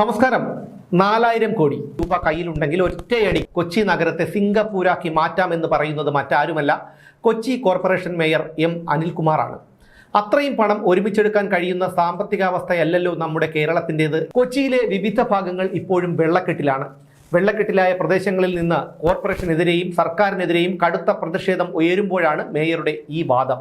നമസ്കാരം. നാലായിരം കോടി രൂപ കയ്യിലുണ്ടെങ്കിൽ ഒറ്റയടി കൊച്ചി നഗരത്തെ സിംഗപ്പൂരാക്കി മാറ്റാമെന്ന് പറയുന്നത് മറ്റാരുമല്ല. കൊച്ചി കോർപ്പറേഷൻ മേയർ എം അനിൽകുമാറാണ്. അത്രയും പണം ഒരുമിച്ചെടുക്കാൻ കഴിയുന്ന സാമ്പത്തികാവസ്ഥയല്ലല്ലോ നമ്മുടെ കേരളത്തിന്റെത്. കൊച്ചിയിലെ വിവിധ ഭാഗങ്ങൾ ഇപ്പോഴും വെള്ളക്കെട്ടിലാണ്. വെള്ളക്കെട്ടിലായ പ്രദേശങ്ങളിൽ നിന്ന് കോർപ്പറേഷനെതിരെയും സർക്കാരിനെതിരെയും കടുത്ത പ്രതിഷേധം ഉയരുമ്പോഴാണ് മേയറുടെ ഈ വാദം.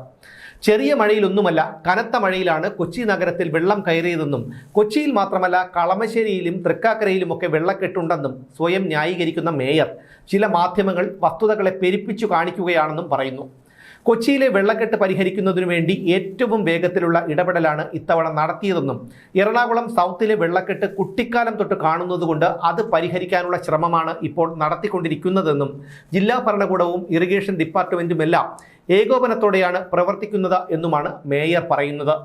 ചെറിയ മഴയിലൊന്നുമല്ല കനത്ത മഴയിലാണ് കൊച്ചി നഗരത്തിൽ വെള്ളം കയറിയതെന്നും കൊച്ചിയിൽ മാത്രമല്ല കളമശ്ശേരിയിലും തൃക്കാക്കരയിലുമൊക്കെ വെള്ളക്കെട്ടുണ്ടെന്നും സ്വയം ന്യായീകരിക്കുന്ന മേയർ ചില മാധ്യമങ്ങൾ വസ്തുതകളെ പെരുപ്പിച്ചു കാണിക്കുകയാണെന്നും പറയുന്നു. കൊച്ചിയിലെ വെള്ളക്കെട്ട് പരിഹരിക്കുന്നതിനു വേണ്ടി ഏറ്റവും വേഗത്തിലുള്ള ഇടപെടലാണ് ഇത്തവണ നടത്തിയതെന്നും എറണാകുളം സൗത്തിലെ വെള്ളക്കെട്ട് കുട്ടിക്കാലം തൊട്ട് കാണുന്നതുകൊണ്ട് അത് പരിഹരിക്കാനുള്ള ശ്രമമാണ് ഇപ്പോൾ നടത്തിക്കൊണ്ടിരിക്കുന്നതെന്നും ജില്ലാ ഭരണകൂടവും ഇറിഗേഷൻ ഡിപ്പാർട്ട്മെന്റുമെല്ലാം ഏകോപനത്തോടെയാണ് പ്രവർത്തിക്കുന്നത് എന്നുമാണ് മേയർ പറയുന്നത്.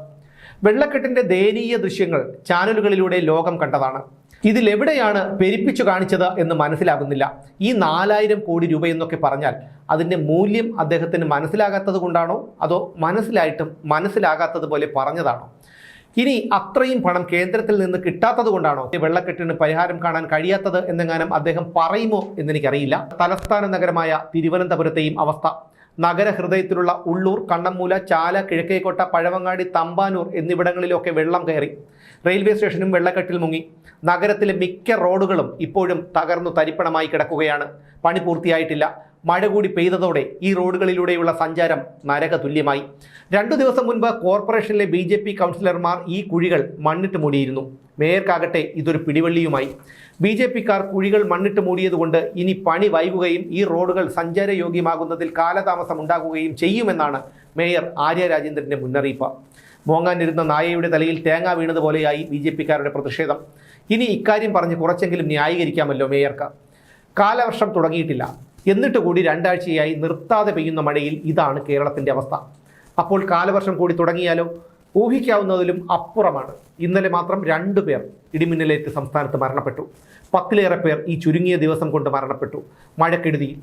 വെള്ളക്കെട്ടിന്റെ ദയനീയ ദൃശ്യങ്ങൾ ചാനലുകളിലൂടെ ലോകം കണ്ടതാണ്. ഇതിലെവിടെയാണ് പെരിപ്പിച്ചു കാണിച്ചത് എന്ന് മനസ്സിലാകുന്നില്ല. ഈ നാലായിരം കോടി രൂപ എന്നൊക്കെ പറഞ്ഞാൽ അതിന്റെ മൂല്യം അദ്ദേഹത്തിന് മനസ്സിലാകാത്തത് കൊണ്ടാണോ? അതോ മനസ്സിലായിട്ടും മനസ്സിലാകാത്തത് പോലെ പറഞ്ഞതാണോ? ഇനി അത്രയും പണം കേന്ദ്രത്തിൽ നിന്ന് കിട്ടാത്തത് കൊണ്ടാണോ? വെള്ളക്കെട്ടിന് പരിഹാരം കാണാൻ കഴിയാത്തത് എന്നെങ്ങാനും അദ്ദേഹം പറയുമോ എന്നെനിക്കറിയില്ല. തലസ്ഥാന നഗരമായ തിരുവനന്തപുരത്തെയും അവസ്ഥ നഗരഹൃദയത്തിലുള്ള ഉള്ളൂർ കണ്ണമ്മൂല ചാല കിഴക്കേക്കോട്ട പഴവങ്ങാടി തമ്പാനൂർ എന്നിവിടങ്ങളിലൊക്കെ വെള്ളം കയറി. റെയിൽവേ സ്റ്റേഷനും വെള്ളക്കെട്ടിൽ മുങ്ങി. നഗരത്തിലെ മിക്ക റോഡുകളും ഇപ്പോഴും തകർന്നു തരിപ്പണമായി കിടക്കുകയാണ്. പണി പൂർത്തിയായിട്ടില്ല. മഴ കൂടി പെയ്തതോടെ ഈ റോഡുകളിലൂടെയുള്ള സഞ്ചാരം നരക തുല്യമായി രണ്ടു ദിവസം മുൻപ് കോർപ്പറേഷനിലെ ബി ജെ പി കൗൺസിലർമാർ ഈ കുഴികൾ മണ്ണിട്ട് മൂടിയിരുന്നു. മേയർക്കാകട്ടെ ഇതൊരു പിടിവള്ളിയുമായി. ബി ജെ പിക്കാർ കുഴികൾ മണ്ണിട്ട് മൂടിയതുകൊണ്ട് ഇനി പണി വൈകുകയും ഈ റോഡുകൾ സഞ്ചാരയോഗ്യമാകുന്നതിൽ കാലതാമസം ഉണ്ടാകുകയും ചെയ്യുമെന്നാണ് മേയർ ആര്യ രാജേന്ദ്രന്റെ മുന്നറിയിപ്പ്. മോങ്ങാനിരുന്ന നായയുടെ തലയിൽ തേങ്ങ വീണതുപോലെയായി ബി ജെ പിക്കാരുടെ പ്രതിഷേധം. ഇനി ഇക്കാര്യം പറഞ്ഞ് കുറച്ചെങ്കിലും ന്യായീകരിക്കാമല്ലോ മേയർക്ക്. കാലവർഷം തുടങ്ങിയിട്ടില്ല. എന്നിട്ട് കൂടി രണ്ടാഴ്ചയായി നിർത്താതെ പെയ്യുന്ന മഴയിൽ ഇതാണ് കേരളത്തിന്റെ അവസ്ഥ. അപ്പോൾ കാലവർഷം കൂടി തുടങ്ങിയാലോ? ഊഹിക്കാവുന്നതിലും അപ്പുറമാണ്. ഇന്നലെ മാത്രം രണ്ടു പേർ ഇടിമിന്നലേറ്റ് സംസ്ഥാനത്ത് മരണപ്പെട്ടു. പത്തിലേറെ പേർ ഈ ചുരുങ്ങിയ ദിവസം കൊണ്ട് മരണപ്പെട്ടു. മഴക്കെടുതിയിൽ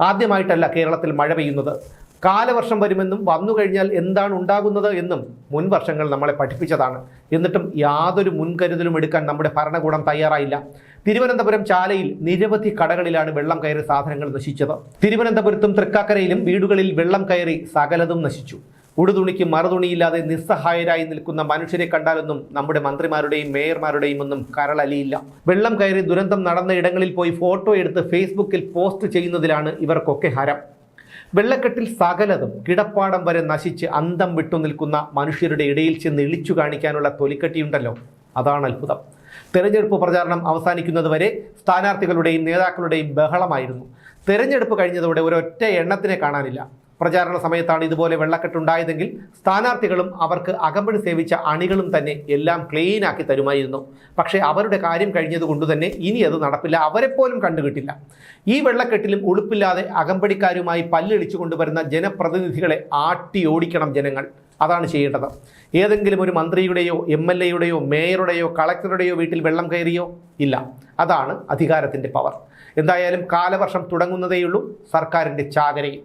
ആദ്യമായിട്ടല്ല കേരളത്തിൽ മഴ പെയ്യുന്നത്. കാലവർഷം വരുമെന്നും വന്നു കഴിഞ്ഞാൽ എന്താണ് ഉണ്ടാകുന്നത് എന്നും മുൻ വർഷങ്ങൾ നമ്മളെ പഠിപ്പിച്ചതാണ്. എന്നിട്ടും യാതൊരു മുൻകരുതലും എടുക്കാൻ നമ്മുടെ ഭരണകൂടം തയ്യാറായില്ല. തിരുവനന്തപുരം ചാലയിൽ നിരവധി കടകളിലാണ് വെള്ളം കയറി സാധനങ്ങൾ നശിച്ചത്. തിരുവനന്തപുരത്തും തൃക്കാക്കരയിലും വീടുകളിൽ വെള്ളം കയറി സകലതും നശിച്ചു. ഉടുതുണിക്ക് മറുതുണിയില്ലാതെ നിസ്സഹായരായി നിൽക്കുന്ന മനുഷ്യരെ കണ്ടാലൊന്നും നമ്മുടെ മന്ത്രിമാരുടെയും മേയർമാരുടെയും ഒന്നും കരളലിയില്ല. വെള്ളം കയറി ദുരന്തം നടന്ന ഇടങ്ങളിൽ പോയി ഫോട്ടോ എടുത്ത് ഫേസ്ബുക്കിൽ പോസ്റ്റ് ചെയ്യുന്നതിലാണ് ഇവർക്കൊക്കെ ഹരം. വെള്ളക്കെട്ടിൽ സകലതും കിടപ്പാടം വരെ നശിച്ച് അന്തം വിട്ടു നിൽക്കുന്ന മനുഷ്യരുടെ ഇടയിൽ ചെന്ന് ഇളിച്ചു കാണിക്കാനുള്ള തൊലിക്കട്ടിയുണ്ടല്ലോ. അതാണ് അത്ഭുതം. തെരഞ്ഞെടുപ്പ് പ്രചാരണം അവസാനിക്കുന്നതുവരെ സ്ഥാനാർത്ഥികളുടെയും നേതാക്കളുടെയും ബഹളമായിരുന്നു. തെരഞ്ഞെടുപ്പ് കഴിഞ്ഞതോടെ ഒരൊറ്റ എണ്ണത്തിനെ കാണാനില്ല. പ്രചാരണ സമയത്താണ് ഇതുപോലെ വെള്ളക്കെട്ടുണ്ടായതെങ്കിൽ സ്ഥാനാർത്ഥികളും അവർക്ക് അകമ്പടി സേവിച്ച അണികളും തന്നെ എല്ലാം ക്ലീൻ ആക്കി തരുമായിരുന്നു. പക്ഷേ അവരുടെ കാര്യം കഴിഞ്ഞതുകൊണ്ട് തന്നെ ഇനി അത് നടപ്പില്ല. അവരെപ്പോലും കണ്ടുകിട്ടില്ല. ഈ വെള്ളക്കെട്ടിലും ഉളുപ്പില്ലാതെ അകമ്പടിക്കാരുമായി പല്ലിളിച്ചു കൊണ്ടുവരുന്ന ജനപ്രതിനിധികളെ ആട്ടി ഓടിക്കണം ജനങ്ങൾ. അതാണ് ചെയ്യേണ്ടത്. ഏതെങ്കിലും ഒരു മന്ത്രിയുടെയോ എം എൽ എയുടെയോ മേയറുടെയോ കളക്ടറുടെയോ വീട്ടിൽ വെള്ളം കയറിയോ? ഇല്ല. അതാണ് അധികാരത്തിന്റെ പവർ. എന്തായാലും കാലവർഷം തുടങ്ങുന്നതേയുള്ളൂ. സർക്കാരിന്റെ ചാകരയും